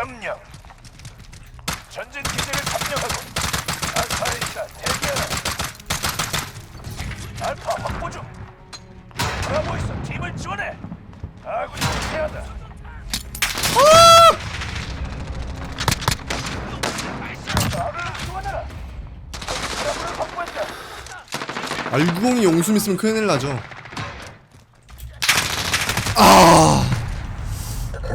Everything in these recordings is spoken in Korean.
점령. 전진 기지를 점령하고 알파에 있다 대기하라. 알파 확보 중. 브라보 있어 팀을 지원해. 아군이 확보했다. 알구공이 용숨 있으면 큰일 나죠.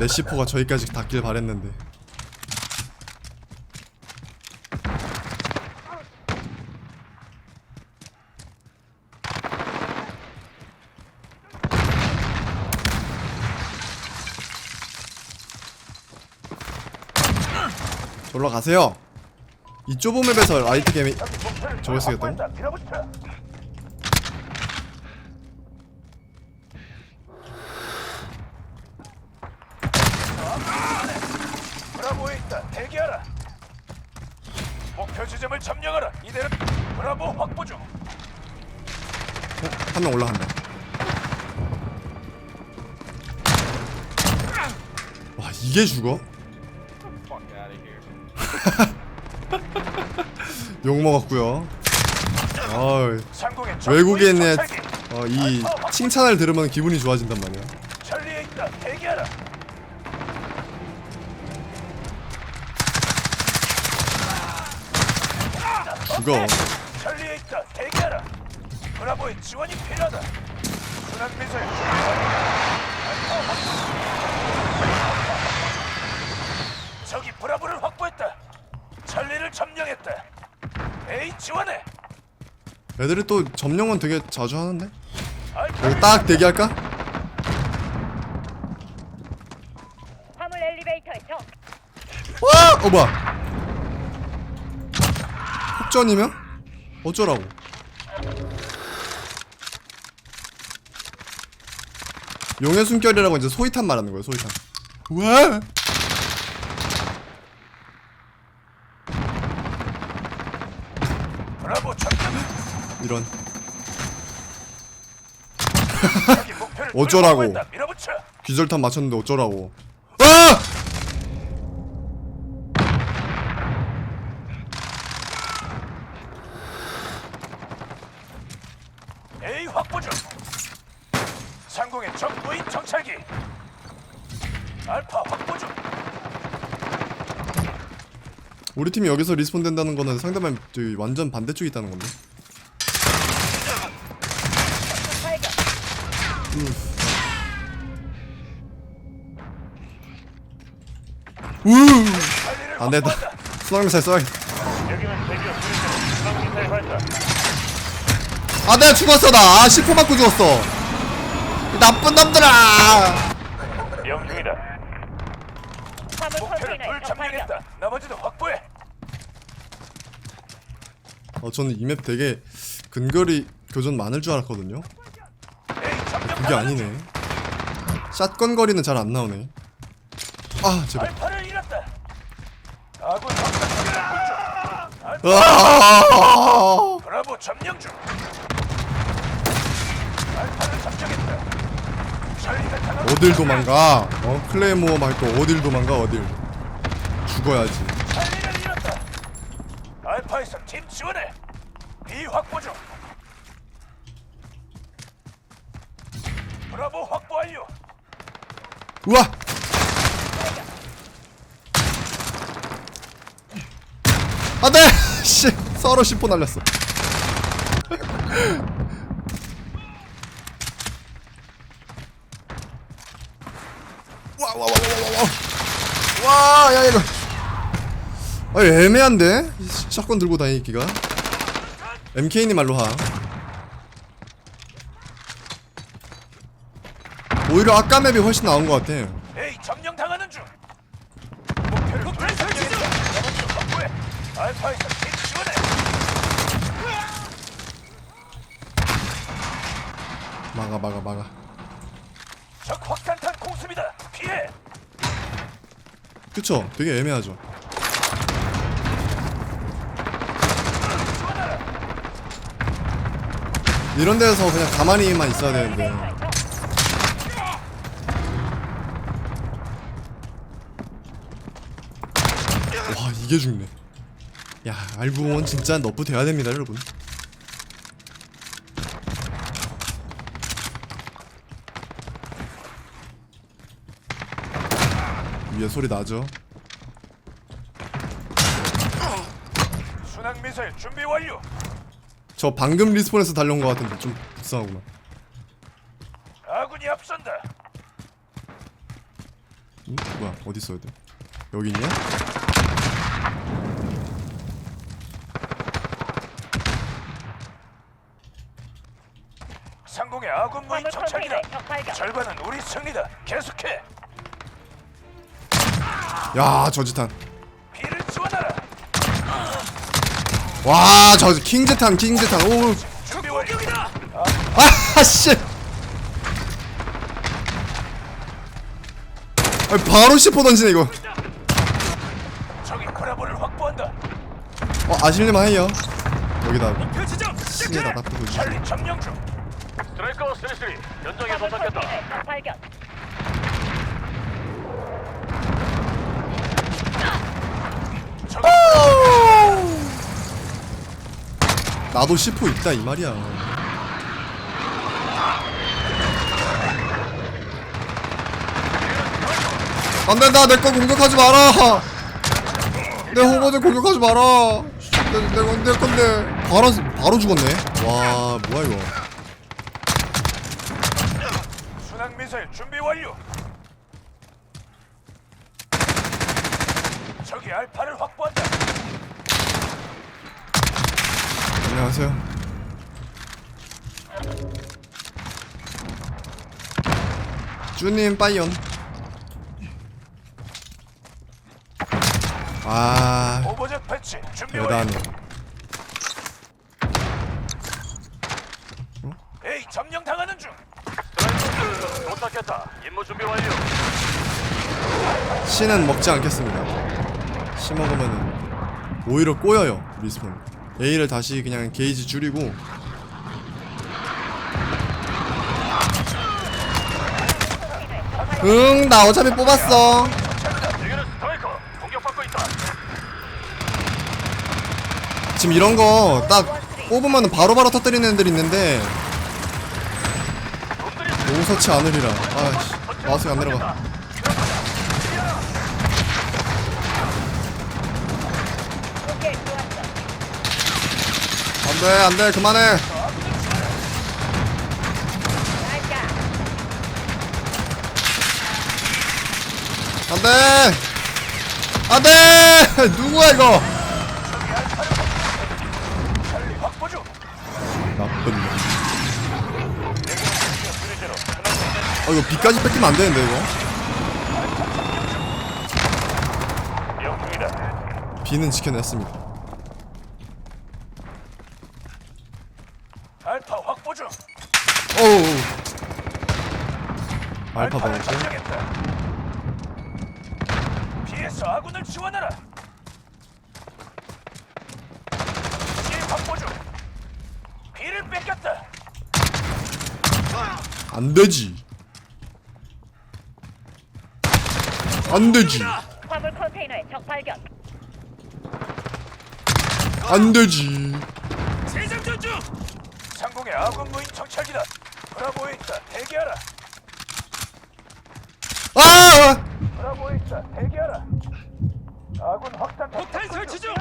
내 C4가 저기까지 닿길 바랬는데. 졸라 가세요. 이 좁은 맵에서 라이트 게임이 저걸 쓰겠다고? 밀어붙여. 브라보에 있다. 대기하라. 목표 지점을 점령하라. 이대로 브라보 확보 중. 한 명 올라간다. 와 이게 죽어? 욕 먹었고요. 어이, 상공의 외국인의 어, 이 칭찬을 들으면 기분이 좋아진단 말이야. 죽어. 전리에 있다. 대기하라. 브라보의 지원이 필요하다. 순환 미사일. 저기 브라보를 확보했다. 전리를 점령했다. A 지원해. 애들이 또 점령은 되게 자주 하는데? 여기 딱 대기할까? 화물 엘리베이터에 적. 와! 어 뭐야? 폭전이면? 어쩌라고? 용의 숨결이라고 이제 소이탄 말하는 거예요 소이탄 왜? 이런 어쩌라고. 기절탄 맞췄는데 어쩌라고 아! A 확보 중. 상공의 적 무인 정찰기. 알파 확보 중. 우리 팀이 여기서 리스폰 된다는 거는 상대방 저기 완전 반대쪽에 있다는 건데. 우! 안 된다. 순항미사일 써야겠다. 아 내가 죽었어 나아 10호 맞고 죽었어 이 나쁜 놈들아 영중이다. 화물 컨테이너에. 나머지도 확보해. 어 저는 이 맵 되게 근거리 교전 많을 줄 알았거든요. 그게 아니네 샷건 거리는 잘 안 나오네 아 제발 브라보 점령 중. 알파를 점령했다. 어딜 도망가 어 클레이모어 말고 어딜 도망가 어딜 죽어야지 전리를 잃었다. 알파에서 팀 지원해. B 확보 중. 브라보 확보 완료. 우와! 안돼 씨 서로 10호 날렸어. 와와와와와와야 이거. 아 애매한데? 이 샷건 들고 다니기가 MK님 말로 하 오히려 아까 맵이 훨씬 나은 것 같아 A 점령 당하는 중. 목표를 확보해. 알파에서 지원해. 막아 막아 막아 적 확산탄 공습이다. 피해. 그쵸 되게 애매하죠 지원하라. 이런 데서 그냥 가만히만 있어야 되는데 적. 이게 죽네 야 알부공은 진짜 너프 돼야 됩니다 여러분 위에 소리 나죠? 순항 미사일 준비 완료. 저 방금 리스폰에서 달려온 것 같은데 좀 불쌍하구만 아군이 앞선다. 응? 뭐야 어디 있어야 돼? 여기 있냐? 상공의 아군 무인 화물 정찰기다. 컨테이너에 적 발견. 절반은 우리 승리다. 계속해. 야 저지탄 와 저 킹제탄 킹제탄 오 준비 완료이다. 아씨 아니 바로 씹어 던지네 이거. 어 아실리만 해요 여기다. 신에다 놔두고 중. 스트라이커 33 현장에 화물 도착했다. 적 발견. 나도 C4 있다 이 말이야. 안된다 내 거 공격하지 마라. 내 호버들 공격하지 마라. 내, 내, 건- 내 건데. 바로 바로 죽었네. 와 뭐야 이거. 순항 미사일 준비 완료. 적이 알파를 확보한다. 안녕하세요 쭈님 빠이온 아 오버젯 배치 준비. 대단해 에이 점령 당하는 중. 스트라이커 도착했다. 임무 준비 완료. 씨는 먹지 않겠습니다. 씨 먹으면은 오히려 꼬여요 리스폰. A를 다시 그냥 게이지 줄이고. 응 나 어차피 뽑았어. 지금 이런 거 딱 뽑으면 바로바로 터뜨리는 애들 있는데. 용서치 않으리라. 아씨 마우스가 안 내려가 안돼 안돼 그만해. 안돼 안돼 누구야 이거. 나쁜 놈. 어 이거 비까지 뺏기면 안 되는데 이거. 비는 지켜냈습니다. 아군을 지원하라. 시 확보 중. 비를 뺏겼다. 안 되지 안 되지 화물 컨테이너에 적 발견. 안 되지 재장전 중. 상공의 아군 무인 정찰기다. 브라보에 있다. 대기하라. 아 브라보에 있다. 대기하라. 아군 확산 폭탄 설치 중.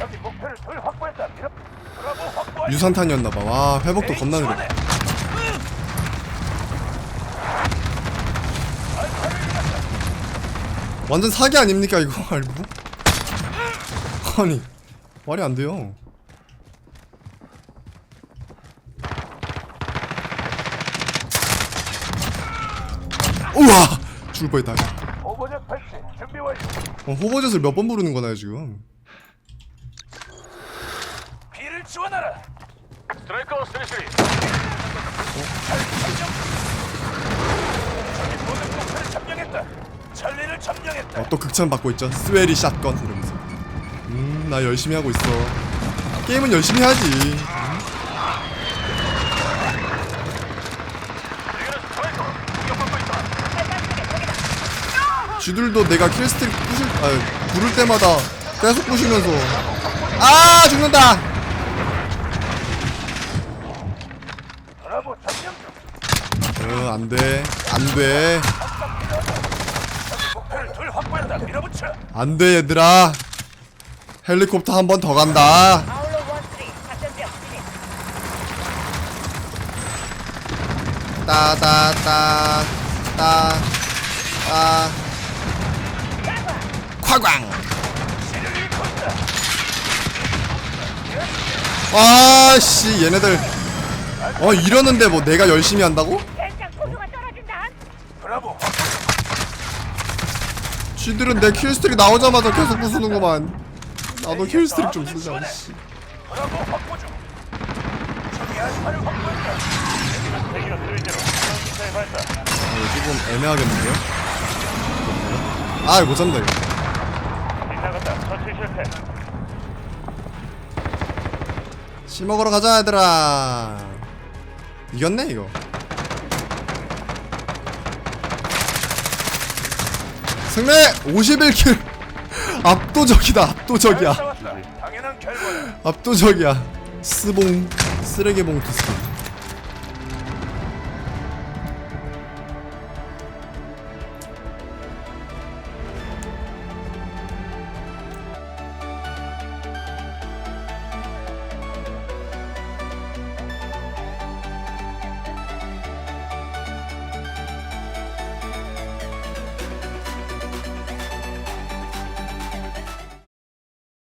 여기 목표를 둘 확보했다. 밀어. 브라보 확보. 유산탄이었나봐 와 회복도 겁나 느려 완전 사기 아닙니까 이거 알고 아니 말이 안 돼요 우와 죽을 뻔했다 오버젯 배치 준비 완료. 어, 호버젯을 몇 번 부르는 거나요 지금 비를 지원하라. 스트라이커 33 저기 모든 목표를 점령했다. 찰리를 점령했다. 어, 또 극찬 받고 있죠. 스웨리 샷건 이러면서. 음, 나 열심히 하고 있어. 게임은 열심히 하지. 여기는 스트라이커 공격받고 있다. 발판 쪽에 저기다. 쥐들도 내가 킬스트릭 부실 아 부를 때마다 계속 부시면서 아 죽는다. 어 안돼 안돼. 안돼 얘들아 헬리콥터 한 번 더 간다 아울러 원스트리 작전지역 진입. 따다따 따 아, 있다. 아씨 얘네들 어 이러는데 뭐 내가 열심히 한다고? 쥐들은 내 킬스트릭 나오자마자 계속 부수는구만 나도 킬스트릭 좀 쓰자 씨. 이거 조금 애매하겠는데요? 아, 못 잡는다, 이거. 빗나갔다. 처치 실패. 씨 먹으러 가자, 얘들아. 이겼네, 이거. 승리! 51킬! 압도적이다, 압도적이야. 싸웠다. 당연한 결과야. 압도적이야. 스봉, 쓰레기 봉 투 스킨.